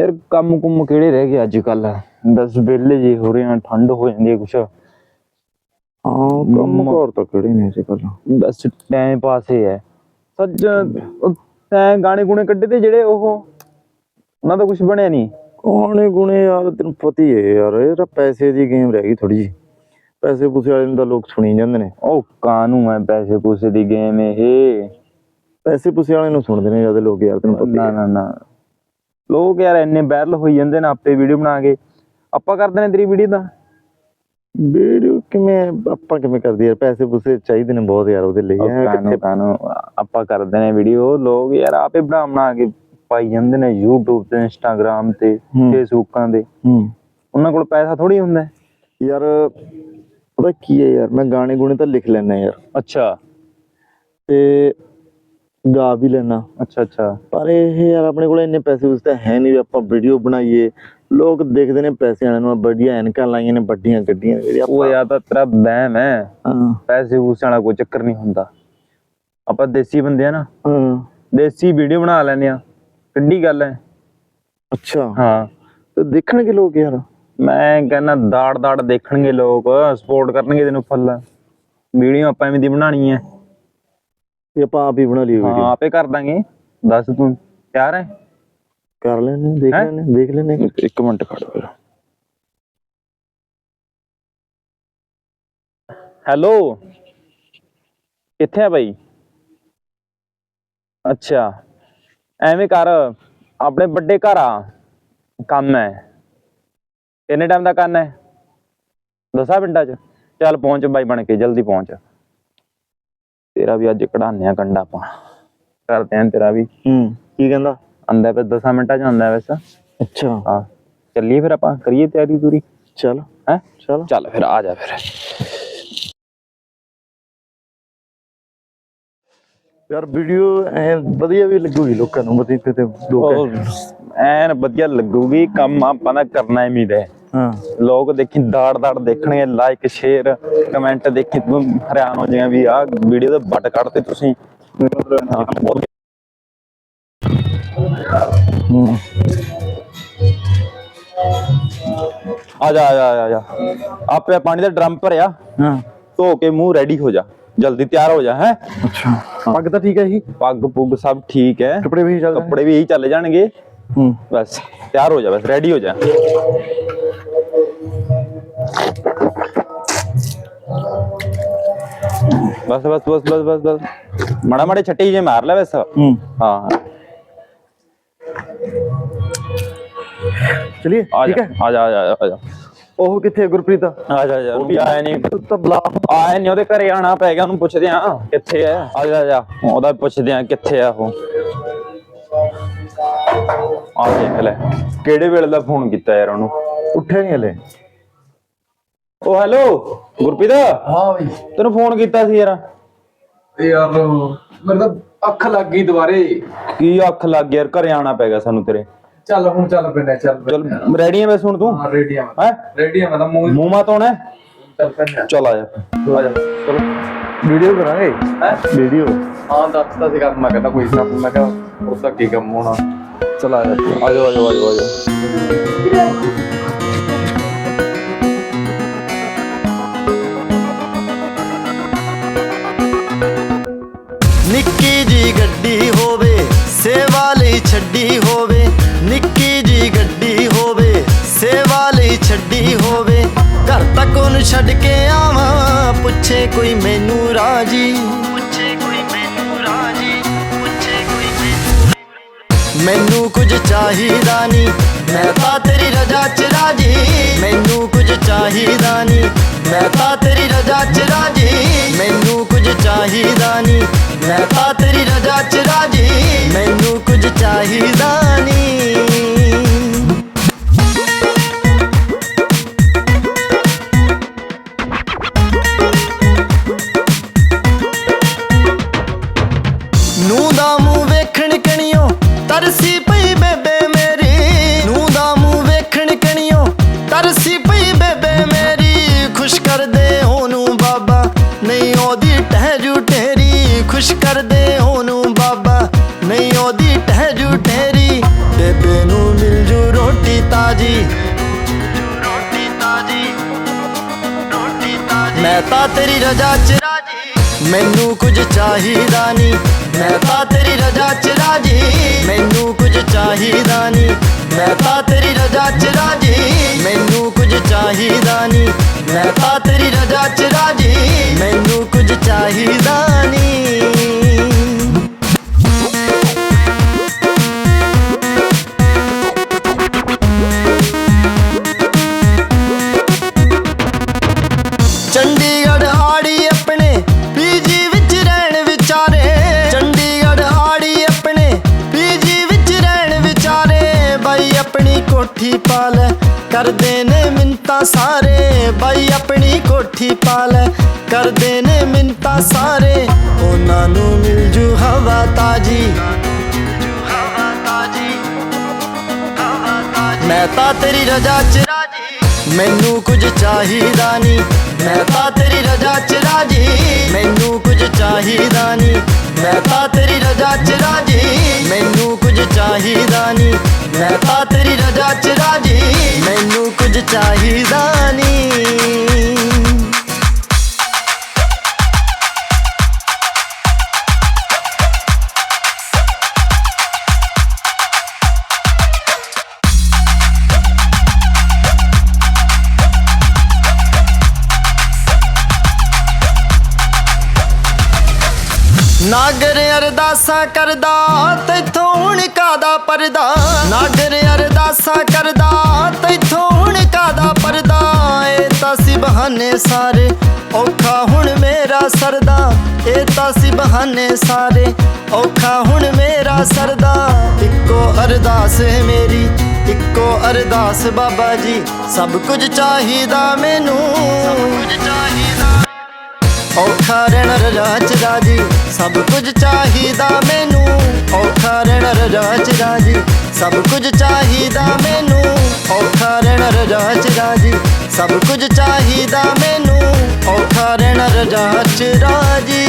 ਯਾਰ ਕੰਮ ਕੁੰਮ ਕਿਹੜੇ ਰਹਿ ਗਏ ਅੱਜ ਕੱਲ ਦਸ ਵਿਹਲੇ ਜੇ ਹੋ ਰਹੇ ਆ ਠੰਡ ਹੋ ਜਾਂਦੀ ਹੈ ਕੁਛ। ਹਾਂ ਕੰਮ ਘਰ ਤਾਂ ਕਿਹੜੇ ਨੇ ਅੱਜ ਕੱਲ ਬਸ ਟਾਈਮ ਪਾਸ ਹੀ ਹੈ। ਉਹ ਤੈਂ ਗਾਣੇ ਗੁਣੇ ਕੱਢੇ ਤੇ ਜਿਹੜੇ ਉਹ? ਉਹਨਾਂ ਦਾ ਕੁਝ ਬਣਿਆ ਨਹੀਂ। ਕੋਣੇ ਗੁਣੇ ਯਾਰ ਤੈਨੂੰ ਪਤਾ ਹੀ ਹੈ ਯਾਰ ਇਹ ਤਾਂ ਪੈਸੇ ਦੀ ਗੇਮ ਰਹਿ ਗਈ ਥੋੜੀ ਜੀ ਪੈਸੇ ਪੂਸੇ ਵਾਲੇ ਨੂੰ ਤਾਂ ਲੋਕ ਸੁਣੀ ਜਾਂਦੇ ਨੇ। ਉਹ ਕਾਨੂੰ ਹੈ ਪੈਸੇ ਪੂਸੇ ਦੀ ਗੇਮ ਇਹ? ਪੈਸੇ ਪੂਸੇ ਵਾਲੇ ਨੂੰ ਸੁਣਦੇ ਨੇ ਜ਼ਿਆਦਾ ਲੋਕ ਯਾਰ ਤੈਨੂੰ ਪਤਾ ਨਾ। ਨਾ ਨਾ। ਲੋਕ ਯਾਰ ਇੰਨੇ ਵਾਇਰਲ ਹੋਈ ਜਾਂਦੇ ਨੇ ਆਪੇ ਵੀਡੀਓ ਬਣਾ ਕੇ। ਆਪਾਂ ਕਰਦੇ ਨੇ ਤੇਰੀ ਵੀਡੀਓ ਦਾ ਵੀਡੀਓ ਕਿਵੇਂ ਆਪਾਂ ਕਿਵੇਂ ਕਰਦੇ ਯਾਰ? ਪੈਸੇ ਪੂਸੇ ਚਾਹੀਦੇ ਨੇ ਬਹੁਤ ਯਾਰ ਉਹਦੇ ਲਈ। ਕਾਨੂੰ ਕਾਨੂੰ ਆਪਾਂ ਕਰਦੇ ਨੇ ਵੀਡੀਓ ਲੋਕ ਯਾਰ ਆਪੇ ਬਣਾ ਬਣਾ ਕੇ ਪਾਈ ਜਾਂਦੇ ਨੇ YouTube ਤੇ Instagram ਤੇ ਤੇ। ਹੂੰ। ਉਹਨਾਂ ਕੋਲ ਪੈਸਾ ਥੋੜੀ ਹੁੰਦਾ। ਯਾਰ ਪਤਾ ਕੀ ਹੈ ਯਾਰ? ਮੈਂ ਗਾਣੇ ਗੁਣੇ ਤਾਂ ਲਿਖ ਲੈਣਾ ਯਾਰ। ਅੱਛਾ। ਤੇ ਗਾ ਵੀ ਲੈਣਾ ਅੱਛਾ ਅੱਛਾ। ਪਰ ਇਹ ਯਾਰ ਆਪਣੇ ਕੋਲ ਇੰਨੇ ਪੈਸੇ ਉਸ ਤਾਂ ਹੈ ਨਹੀਂ ਵੀ ਆਪਾਂ ਵੀਡੀਓ ਬਣਾਈਏ। ਲੋਕ ਦੇਖਦੇ ਨੇ ਪੈਸੇ ਵਾਲਿਆਂ ਨੂੰ ਵੱਡੀਆਂ ਐਨਕਾਂ ਲਾਈਆਂ ਨੇ ਵੱਡੀਆਂ ਗੱਡੀਆਂ ਜਿਹੜੀ ਉਹ ਯਾਰ ਤਾਂ ਤੇਰਾ ਬਹਿਮ ਹੈ। ਪੈਸੇ ਪੂਸੇ ਵਾਲਾ ਕੋਈ ਚੱਕਰ ਨਹੀਂ ਹੁੰਦਾ। ਆਪਾਂ ਦੇਸੀ ਬੰਦੇ ਆ ਨਾ। ਹਾਂ। ਦੇਸੀ ਵੀਡੀਓ ਬਣਾ ਲੈਂਦੇ ਆ। ਕਿੱਡੀ ਗੱਲ ਹੈ। ਅੱਛਾ। ਹਾਂ। ਤੇ ਦੇਖਣਗੇ ਲੋਕ ਯਾਰ। ਮੈਂ ਕਹਿੰਦਾ ਦਾੜ ਦਾੜ ਦੇਖਣਗੇ ਲੋਕ। ਸਪੋਰਟ ਕਰਨਗੇ ਤੈਨੂੰ ਫੁੱਲ। ਵੀਡੀਓ ਆਪਾਂ ਐਵੇਂ ਦੀ ਬਣਾਣੀ ਹੈ। ਇਹ ਆਪਾਂ ਆਪ ਹੀ ਬਣਾ ਲਈਏ ਹਾਂ ਵੀਡੀਓ ਆਪੇ ਕਰ ਦਾਂਗੇ। ਦੱਸ ਤੂੰ ਤਿਆਰ ਹੈ? ਕਰ ਲੈਣੇ ਦੇਖ ਹੈਂ? ਲੈਣੇ ਦੇਖ ਲੈਣੇ ਇੱਕ ਮਿੰਟ ਖੜ ਫਿਰ। ਹੈਲੋ? ਕਿੱਥੇ ਆ ਬਾਈ? ਅੱਛਾ। ਐਵੇਂ ਕਰ ਆਪਣੇ ਵੱਡੇ ਘਰ ਆ। ਕੰਮ ਹੈ। ਕਿੰਨੇ ਟਾਈਮ ਦਾ ਕੰਮ ਹੈ? ਦਸਾਂ ਮਿੰਟਾਂ ਚ? ਚੱਲ ਪਹੁੰਚ ਬਾਈ ਬਣ ਕੇ ਜਲਦੀ ਪਹੁੰਚ। ਤੇਰਾ ਵੀ ਅੱਜ ਕਢਾਉਂਦੇ ਆ ਕੰਡਾ ਆਪਾਂ। ਕਰਦੇ ਆਂ ਤੇਰਾ ਵੀ। ਹੂੰ ਕੀ ਕਹਿੰਦਾ? ਆਂਦਾ ਪਏ 10 ਮਿੰਟਾਂ ਚ ਆਂਦਾ ਵੈਸਾ। ਅੱਛਾ। ਹਾਂ ਚੱਲੀਏ ਫਿਰ ਆਪਾਂ ਕਰੀਏ ਤਿਆਰੀ ਪੂਰੀ? ਚੱਲ। ਹੈ? ਚੱਲ। ਚੱਲ ਫਿਰ ਆ ਜਾ ਫਿਰ। ਯਾਰ ਵੀਡੀਓ ਐ ਵਧੀਆ ਵੀ ਲੱਗੂਗੀ ਲੋਕਾਂ ਨੂੰ ਮਤੀ ਤੇ ਲੋਕ ਐਨ ਵਧੀਆ ਲੱਗੂਗੀ ਕੰਮ ਆਪਾਂ ਦਾ ਕਰਨਾ ਹੀ ਹੈ ਹਾਂ ਲੋਕ ਦੇਖੀ ਦਾੜ ਦਾੜ ਦੇਖਣਗੇ ਲਾਈਕ ਸ਼ੇਅਰ ਕਮੈਂਟ ਦੇਖੀ। ਤੂੰ ਹੈਰਾਨ ਹੋ ਜਾਏਗਾ ਵੀ ਆਹ ਵੀਡੀਓ ਦੇ ਬੱਟ ਕੱਢਤੇ ਤੁਸੀਂ। ਆ ਜਾ ਆ ਜਾ ਆ ਜਾ ਆਪੇ ਪਾਣੀ ਦਾ ਡਰਮ ਭਰਿਆ। ਹਾਂ। ਧੋ ਕੇ ਮੂੰਹ ਰੈਡੀ ਹੋ ਜਾ। ਜਲਦੀ ਤਿਆਰ ਹੋ ਜਾ ਹੈ। ਅੱਛਾ। ਪੱਗ ਤਾਂ ਠੀਕ ਹੈ ਜੀ। ਪੱਗ ਪੁੱਗ ਸਭ ਠੀਕ ਹੈ। ਕੱਪੜੇ ਵੀ ਚੱਲ ਕੱਪੜੇ ਵੀ ਇਹੀ ਚੱਲ ਜਾਣਗੇ। ਹੂੰ। ਬਸ ਤਿਆਰ ਹੋ ਜਾ ਬਸ ਰੈਡੀ ਹੋ ਜਾ। ਬਸ ਬਸ ਬਸ ਬਸ ਬਸ ਬਸ। ਮਾੜਾ ਮਾੜੇ ਛੱਟੀ ਜੇ ਮਾਰ ਲੈ ਬਸ। ਹੂੰ। ਹਾਂ। ਚਲਿਏ ਆ ਠੀਕ ਜਾ ਹੈ। ਆ ਜਾ ਆ ਜਾ ਆ ਜਾ। ਉਹ ਕਿੱਥੇ ਹੈ ਗੁਰਪ੍ਰੀਤ? ਆ ਜਾ ਜਾ ਉਹ ਵੀ ਆਇਆ ਨਹੀਂ ਤੂੰ ਤਾਂ ਬੁਲਾ ਆਇਆ ਨਹੀਂ ਉਹਦੇ ਘਰੇ ਆਣਾ ਪੈ ਗਿਆ ਉਹਨੂੰ ਪੁੱਛਦੇ ਆ ਕਿੱਥੇ ਆ? ਆ ਜਾ ਆ ਜਾ। ਉਹਦਾ ਪੁੱਛਦੇ ਆ ਕਿੱਥੇ ਆ ਉਹ? ਆ ਦੇਖ ਲੈ ਕਿਹੜੇ ਵੇਲੇ ਦਾ ਫੋਨ ਕੀਤਾ ਯਾਰ ਉਹਨੂੰ? ਉੱਠਿਆ ਨਹੀਂ ਹਲੇ। ਉਹ ਹੈਲੋ ਗੁਰਪ੍ਰੀਤ? ਹਾਂ ਬਈ। ਤੈਨੂੰ ਫੋਨ ਕੀਤਾ ਸੀ ਯਾਰ। ਇਹ ਯਾਰ ਮੇਰੇ ਤਾਂ ਅੱਖ ਲੱਗ ਗਈ ਦੁਬਾਰੇ। ਕੀ ਅੱਖ ਲੱਗ ਗਿਆ ਯਾਰ ਘਰੇ ਆਣਾ ਪੈ ਗਿਆ ਸਾਨੂੰ ਤੇਰੇ। ਚੱਲ ਹੁਣ ਚੱਲ ਪਿੰਡੇ ਚੱਲ ਚਲ ਰੈਡੀ ਆ ਬਸ ਹੁਣ ਤੂੰ? ਹਾਂ ਰੈਡੀ ਆ ਮੈਂ ਹੈ? ਰੈਡੀ ਆ ਮੈਂ ਤਾਂ ਮੂੰਹ ਮੂੰਹ ਮਾ ਹੈ? ਚੱਲ ਪਿੰਡੇ ਚੱਲ ਆ ਜਾ। ਆ ਜਾ। ਚਲੋ। ਵੀਡੀਓ ਕਰਾਂਗੇ ਹੈ? ਵੀਡੀਓ? ਹਾਂ ਦੱਸਦਾ ਸੀ ਕੰਮ ਮੈਂ ਕਹਿੰਦਾ ਕੋਈ ਕੰਮ ਮੈਂ ਕਿਹਾ ਉਹਦਾ ਕੀ ਕੰਮ ਹੋਣਾ। ਚਲ ਆ ਜਾ ਆ ਜਾ ਆ ਜਾ ਆ ਜਾ ਨਿੱਕੀ ਜੀ ਗੱਡੀ ਹੋਵੇ, ਸੇਵਾ ਲਈ ਛੱਡੀ ਹੋਵੇ, ਨਿੱਕੀ ਜੀ ਗੱਡੀ ਹੋਵੇ, ਸੇਵਾ ਲਈ ਛੱਡੀ ਹੋਵੇ। ਘਰ ਤੱਕ ਉਹਨੂੰ ਛੱਡ ਕੇ ਆਵਾਂ, ਪੁੱਛੇ ਕੋਈ ਮੈਨੂੰ ਰਾਜੀ। ਪੁੱਛੇ ਕੋਈ ਮੈਨੂੰ ਰਾਜੀ। ਮੈਨੂੰ ਕੁਝ ਚਾਹੀਦਾ ਨਹੀਂ ਮੈਂ ਤਾਂ ਤੇਰੀ ਰਜ਼ਾ ਚ ਰਾਜੀ। ਮੈਨੂੰ ਕੁਝ ਚਾਹੀਦਾ ਨਹੀਂ ਮੈਂ ਤਾਂ ਤੇਰੀ ਰਜ਼ਾ ਚ ਰਾਜੀ। ਮੈਨੂੰ ਕੁਝ ਚਾਹੀਦਾ ਨਹੀਂ ਮੈਂ ਤਾਂ ਤੇਰੀ ਰਜ਼ਾ ਚ ਰਾਜੀ। ਮੈਨੂੰ ਖੁਸ਼ ਬਾਬਾ, ਨਹੀਂ ਉਹਦੀ ਟਹਿਜੂ ਟੇਰੀ ਬੇਬੇ ਰੋਟੀ ਤਾਜੀ। ਰੋਟੀ ਤਾਜੀ ਰੋਟੀ ਤਾਜੀ। ਮੈਂ ਤਾਂ ਤੇਰੀ ਰਜਾ ਚ ਰਾਜੀ। ਮੈਨੂੰ ਕੁਝ ਚਾਹੀਦਾ ਨਹੀਂ। ਮੈਂ ਤਾਂ ਤੇਰੀ ਰਜਾ ਚ ਰਾਜੀ। ਮੈਨੂੰ ਕੁਝ ਚਾਹੀਦਾ ਨਹੀਂ। ਮੈਂ ਤਾਂ ਤੇਰੀ ਰਜਾ ਚ ਰਾਜੀ। ਮੈਨੂੰ ਕੁਝ ਚਾਹੀਦਾ ਨਹੀਂ। ਮੈਂ ਤਾਂ ਤੇਰੀ ਰਜਾ ਚ ਰਾਜੀ। ਸਾਰੇ, ਬਾਈ ਆਪਣੀ ਕੋਠੀ ਪਾ ਲੈ ਕਰਦੇ ਨੇ ਮਿੰਤਾ ਸਾਰੇ। ਉਹਨਾਂ ਨੂੰ ਮਿਲ ਜੂ ਹਵਾ ਤਾਜੀ। ਮੈਂ ਤਾਂ ਤੇਰੀ ਰਜਾ ਚ ਰਾਜੀ। ਮੈਨੂੰ ਕੁਝ ਚਾਹੀਦਾ ਨਹੀਂ ਮੈਂ ਤਾਂ ਤੇਰੀ ਰਜਾ ਚ ਰਾਜੀ। ਮੈਨੂੰ ਕੁਝ ਚਾਹੀਦਾ ਨਹੀਂ ਮੈਂ ਤਾਂ ਤੇਰੀ ਰਜਾ ਚ ਰਾਜੀ। ਮੈਨੂੰ ਕੁਝ ਚਾਹੀਦਾ ਨਹੀਂ ਮੈਂ ਤਾਂ ਤੇਰੀ ਰਜਾ ਚ ਰਾਜੀ। ਚਾਹੀਦਾ ਨਹੀਂ ਨਾਗਰ ਅਰਦਾਸਾਂ ਕਰਦਾ ਤੈਥੋਂ ਹੁਣ ਕਾਦਾ ਪਰਦਾ? ਨਾਗਰ ਅਰਦਾਸਾਂ ਕਰਦਾ ਤੈਥੋਂ ਹੁਣ ਬਹਾਨੇ ਸਾਰੇ, ਔਖਾ ਹੁਣ ਮੇਰਾ ਸਰਦਾ। ਇਹ ਤਾਂ ਸੀ ਬਹਾਨੇ ਸਾਰੇ, ਔਖਾ ਹੁਣ ਮੇਰਾ ਸਰਦਾ। ਇੱਕੋ ਅਰਦਾਸ ਹੈ ਮੇਰੀ, ਇੱਕੋ ਅਰਦਾਸ ਬਾਬਾ ਜੀ। ਸਭ ਕੁਝ ਚਾਹੀਦਾ ਮੈਨੂੰ। ਸਭ ਕੁਝ ਚਾਹੀਦਾ ਔਖਾ ਰਹਿਣਾ ਰਜਾ ਰਾਜੀ, ਸਭ ਕੁਝ ਚਾਹੀਦਾ ਮੈਨੂੰ। ਔਖਾ ਰਹਿਣਾ ਰਜਾ ਚ ਰਾਜੀ, ਸਭ ਕੁਝ ਚਾਹੀਦਾ ਮੈਨੂੰ। ਔਖਾ ਰਹਿਣਾ ਰਜਾ ਚ ਰਾਜੀ ਸਭ ਕੁਝ ਚਾਹੀਦਾ ਮੈਨੂੰ ਔਖਾ ਰਹਿਣਾ ਰਜਾ ਚ ਰਾਜੀ।